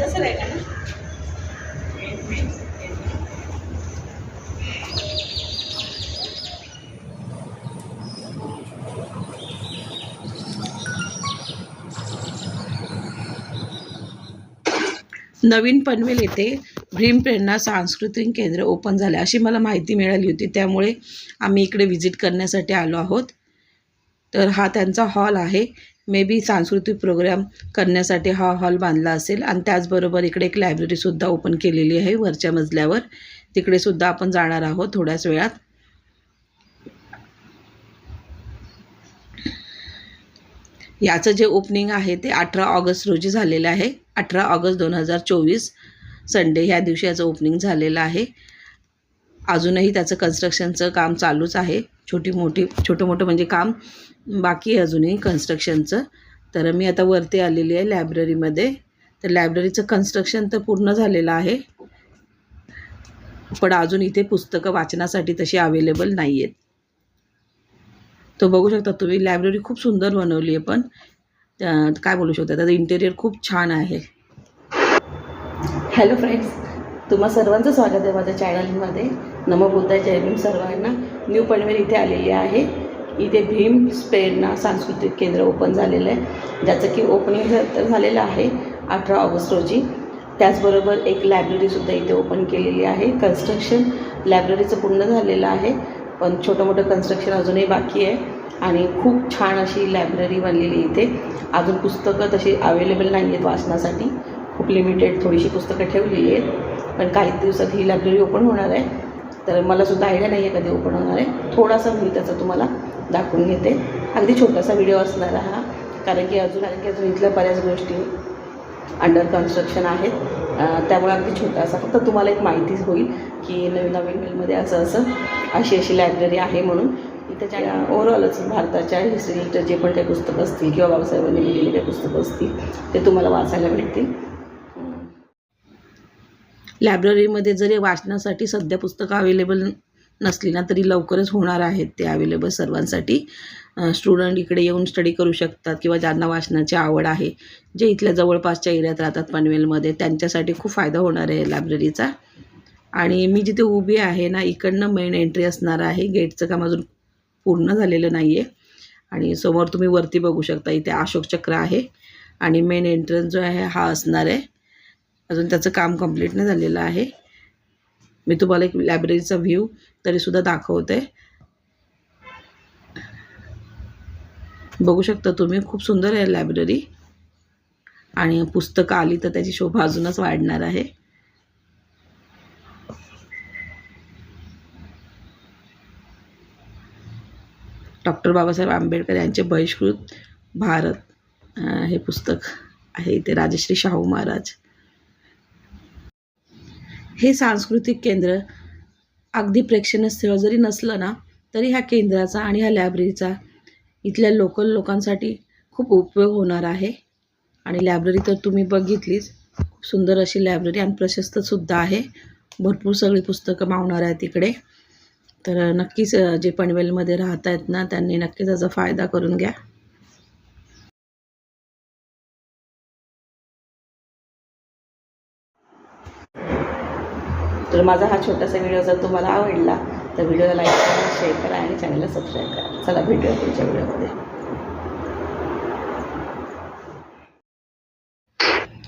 तसं का ना नवीन पनवेल येथे भीमप्रेरणा सांस्कृतिक केंद्र ओपन झाले अशी मला माहिती मिळाली होती. त्यामुळे आम्ही इकडे व्हिजिट करण्यासाठी आलो आहोत. तर हा त्यांचा हॉल आहे. मे बी सांस्कृतिक प्रोग्राम करण्यासाठी हा हॉल बांधला असेल. आणि त्याचबरोबर इकडे एक लायब्ररीसुद्धा ओपन केलेली आहे वरच्या मजल्यावर. तिकडे सुद्धा आपण जाणार आहोत थोड्याच वेळात. याचं जे ओपनिंग आहे ते अठरा ऑगस्ट रोजी झालेलं आहे. अठरा ऑगस्ट दोन हजार चोवीस संडे ह्या दिवशी याचं ओपनिंग झालेलं आहे. अजूनही त्याचं कन्स्ट्रक्शनचं काम चालूच आहे. छोटी मोठी छोटं मोठं म्हणजे काम बाकी आहे अजूनही कन्स्ट्रक्शनचं तर मी आता वरती आलेली आहे लायब्ररीमध्ये तर लायब्ररीचं कन्स्ट्रक्शन तर पूर्ण झालेलं आहे. पण अजून इथे पुस्तकं वाचनासाठी तशी अवेलेबल नाही आहेत तो बघू शकता तुम्ही लायब्ररी खूप सुंदर बनवली आहे पण. काय बोलू शकता त्याचं इंटेरियर खूप छान आहे. हॅलो फ्रेंड्स तुम्हा सर्वांचं स्वागत आहे माझ्या चॅनलमध्ये नमो बुद्धा जय भीम सर्वांना न्यू पनवेल इथे आलेली आहे. इथे भीम स्पेडना सांस्कृतिक केंद्र ओपन झालेलं आहे. ज्याचं की ओपनिंग तर झालेलं आहे अठरा ऑगस्ट रोजी. त्याचबरोबर एक लायब्ररीसुद्धा इथे ओपन केलेली आहे. कन्स्ट्रक्शन लायब्ररीचं पूर्ण झालेलं आहे. पण छोटं मोठं कन्स्ट्रक्शन अजूनही बाकी आहे. आणि खूप छान अशी लायब्ररी बनलेली इथे. अजून पुस्तकं तशी अवेलेबल नाही आहेत वाचनासाठी. खूप लिमिटेड थोडीशी पुस्तकं ठेवलेली आहेत. पण काही दिवसात ही लायब्ररी ओपन होणार आहे. तर मला सुद्धा आयडिया नाही आहे कधी ओपन होणार आहे. थोडासा मी त्याचा तुम्हाला दाखवून घेते. अगदी छोटासा व्हिडिओ असणार हा. कारण की अजून कारण की अजून इथल्या बऱ्याच गोष्टी अंडर कन्स्ट्रक्शन आहेत. त्यामुळे अगदी छोटासा. फक्त तुम्हाला एक माहिती होईल की नवीन नवीन मिलमध्ये असं असं अशी अशी लायब्ररी आहे म्हणून. इथं ज्या ओव्हरऑलच भारताच्या हिस्ट्री रिलेटेड जे पण काही पुस्तकं असतील किंवा बाबासाहेबांनी लिहिलेली काही पुस्तकं असतील ते तुम्हाला वाचायला भेटतील. लायब्ररीमध्ये जरी वाचण्यासाठी सध्या पुस्तकं अवेलेबल नसली ना तरी लवकरच होणार आहेत ते अवेलेबल सर्वांसाठी. स्टुडंट इकडे येऊन स्टडी करू शकतात किंवा ज्यांना वाचनाची आवड आहे जे इथल्या जवळपासच्या एरियात राहतात पनवेलमध्ये त्यांच्यासाठी खूप फायदा होणार आहे लायब्ररीचा. आणि मी जिथे उभी आहे ना इकडनं मेन एंट्री असणार आहे. गेटचं काम अजून पूर्ण झालेलं नाही आहे आणि समोर तुम्ही वरती बघू शकता इथे अशोक चक्र आहे. आणि मेन एंट्रन्स जो आहे हा असणार आहे. अजून त्याचं काम कंप्लीट नाही झालेलं आहे. मी तुम्हाला एक लायब्ररीचा व्ह्यू तरीसुद्धा दाखवते. बघू शकता तुम्ही खूप सुंदर आहे लायब्ररी आणि पुस्तकं आली तर त्याची शोभा अजूनच वाढणार आहे. डॉक्टर बाबासाहेब आंबेडकर यांचे बहिष्कृत भारत हे पुस्तक आहे. इथे राजश्री शाहू महाराज. हे सांस्कृतिक केंद्र अगदी प्रेक्षणीय स्थळ जरी नसलं ना तरी ह्या केंद्राचा आणि ह्या लायब्ररीचा इथल्या लोकल लोकांसाठी खूप उपयोग होणार आहे. आणि लायब्ररी तर तुम्ही बघितलीच खूप सुंदर अशी लायब्ररी आणि प्रशस्तसुद्धा आहे. भरपूर सगळी पुस्तकं मावणार आहेत इकडे. तर नक्कीच जे पनवेलमध्ये राहत आहेत ना त्यांनी नक्कीच त्याचा फायदा करून घ्या. तर माझा हा छोटासा व्हिडिओ जर तुम्हाला आवडला तर व्हिडिओला लाईक करा शेअर करा आणि चॅनलला सबस्क्राईब करा. चला भेटूया पुढच्या व्हिडिओमध्ये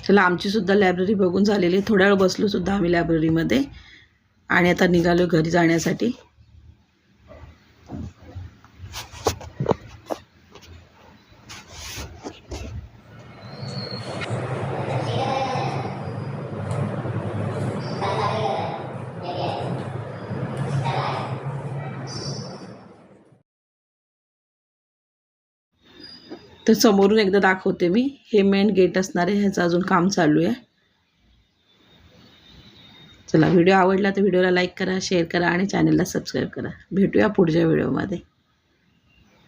चला आमची सुद्धा लायब्ररी बघून झालेली आहे. थोड्या वेळ बसलो सुद्धा आम्ही लायब्ररीमध्ये आणि आता निघालो घरी जाण्यासाठी. तर समोरून एकदा दाखवते मी. हे मेन गेट असणार आहे. ह्याचं अजून काम चालू आहे. चला व्हिडिओ आवडला तर व्हिडिओला लाईक करा शेअर करा आणि चॅनलला सबस्क्राईब करा. भेटूया पुढच्या व्हिडिओमध्ये.